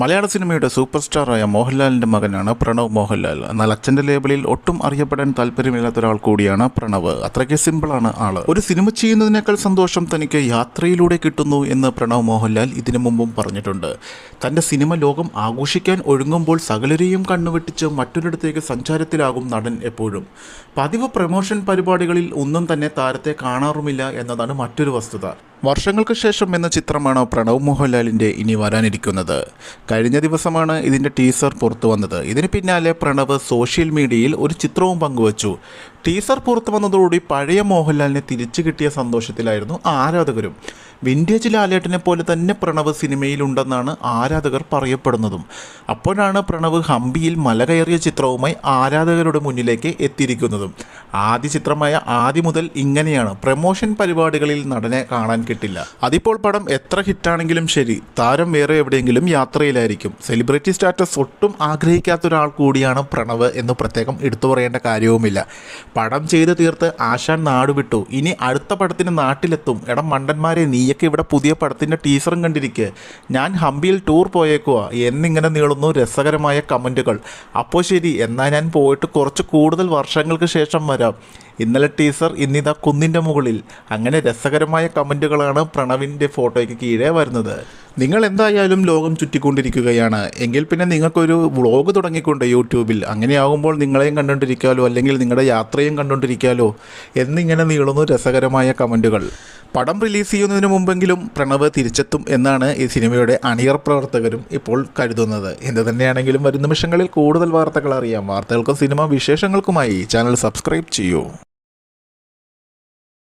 മലയാള സിനിമയുടെ സൂപ്പർ സ്റ്റാറായ മോഹൻലാലിന്റെ മകനാണ് പ്രണവ് മോഹൻലാൽ. എന്നാൽ അച്ഛന്റെ ലേബലിൽ ഒട്ടും അറിയപ്പെടാൻ താല്പര്യമില്ലാത്ത ഒരാൾ കൂടിയാണ് പ്രണവ്. അത്രയ്ക്ക് സിമ്പിളാണ് ആൾ. ഒരു സിനിമ ചെയ്യുന്നതിനേക്കാൾ സന്തോഷം തനിക്ക് യാത്രയിലൂടെ കിട്ടുന്നു എന്ന് പ്രണവ് മോഹൻലാൽ ഇതിനു മുമ്പും പറഞ്ഞിട്ടുണ്ട്. തന്റെ സിനിമ ലോകം ആഘോഷിക്കാൻ ഒഴുങ്ങുമ്പോൾ സകലരെയും കണ്ണുവെട്ടിച്ച് മറ്റൊരിടത്തേക്ക് സഞ്ചാരത്തിലാകും നടൻ എപ്പോഴും. പതിവ് പ്രമോഷൻ പരിപാടികളിൽ ഒന്നും തന്നെ താരത്തെ കാണാറുമില്ല എന്നതാണ് മറ്റൊരു വസ്തുത. വർഷങ്ങൾക്ക് ശേഷം എന്ന ചിത്രമാണ് പ്രണവ് മോഹൻലാലിന്റെ ഇനി വരാനിരിക്കുന്നത്? കഴിഞ്ഞ ദിവസമാണ് ഇതിന്റെ ടീസർ പുറത്തു വന്നത്. ഇതിന് പിന്നാലെ പ്രണവ് സോഷ്യൽ മീഡിയയിൽ ഒരു ചിത്രവും പങ്കുവച്ചു. ടീസർ പുറത്തു വന്നതോടുകൂടി പഴയ മോഹൻലാലിനെ തിരിച്ചു കിട്ടിയ സന്തോഷത്തിലായിരുന്നു ആരാധകരും. വിന്റേജ് ലാലേട്ടനെ പോലെ തന്നെ പ്രണവ് സിനിമയിലുണ്ടെന്നാണ് ആരാധകർ പറയപ്പെടുന്നതും. അപ്പോഴാണ് പ്രണവ് ഹംപിയിൽ മല കയറിയ ചിത്രവുമായി ആരാധകരുടെ മുന്നിലേക്ക് എത്തിയിരിക്കുന്നതും. ആദ്യ ചിത്രമായ ആദ്യ മുതൽ ഇങ്ങനെയാണ് പ്രമോഷൻ പരിപാടികളിൽ നടനെ കാണാൻ കിട്ടില്ല. അതിപ്പോൾ പടം എത്ര ഹിറ്റാണെങ്കിലും ശരി താരം വേറെ എവിടെയെങ്കിലും യാത്രയിലായിരിക്കും. സെലിബ്രിറ്റി സ്റ്റാറ്റസ് ഒട്ടും ആഗ്രഹിക്കാത്ത ഒരാൾ കൂടിയാണ് പ്രണവ് എന്ന് പ്രത്യേകം എടുത്തു പറയേണ്ട കാര്യവുമില്ല. പടം ചെയ്ത് തീർത്ത് ആശാൻ നാടുവിട്ടു. ഇനി അടുത്ത പടത്തിന് നാട്ടിലെത്തും. ഇടം മണ്ടന്മാരെ നീയൊക്കെ ഇവിടെ പുതിയ പടത്തിന്റെ ടീസറും കണ്ടിരിക്കുക ഞാൻ ഹംപിയിൽ ടൂർ പോയേക്കുക എന്നിങ്ങനെ നീളുന്നു രസകരമായ കമന്റുകൾ അപ്പോൾ ശരി എന്നാൽ ഞാൻ പോയിട്ട് കുറച്ച് കൂടുതൽ വർഷങ്ങൾക്ക് ശേഷം വരാം. ഇന്നലെ ടീസർ ഇന്നിതാ കുന്നിന്റെ മുകളിൽ. അങ്ങനെ രസകരമായ കമന്റുകളാണ് പ്രണവിന്റെ ഫോട്ടോയ്ക്ക് കീഴേ വരുന്നത്. നിങ്ങൾ എന്തായാലും ലോകം ചുറ്റിക്കൊണ്ടിരിക്കുകയാണ്. എങ്കിൽ പിന്നെ നിങ്ങൾക്കൊരു വ്ളോഗ് തുടങ്ങിക്കൊണ്ട് യൂട്യൂബിൽ. അങ്ങനെയാകുമ്പോൾ നിങ്ങളെയും കണ്ടുകൊണ്ടിരിക്കാലോ അല്ലെങ്കിൽ നിങ്ങളുടെ യാത്രയും കണ്ടുകൊണ്ടിരിക്കാലോ എന്നിങ്ങനെ നീളുന്നു രസകരമായ കമന്റുകൾ പടം റിലീസ് ചെയ്യുന്നതിന് മുമ്പെങ്കിലും പ്രണവ് തിരിച്ചെത്തും എന്നാണ് ഈ സിനിമയുടെ അണിയർ പ്രവർത്തകരും ഇപ്പോൾ കരുതുന്നത്. എന്ത് തന്നെയാണെങ്കിലും വരും നിമിഷങ്ങളിൽ കൂടുതൽ വാർത്തകൾ അറിയാം. വാർത്തകൾക്കും സിനിമ വിശേഷങ്ങൾക്കുമായി ചാനൽ സബ്സ്ക്രൈബ് ചെയ്യൂ.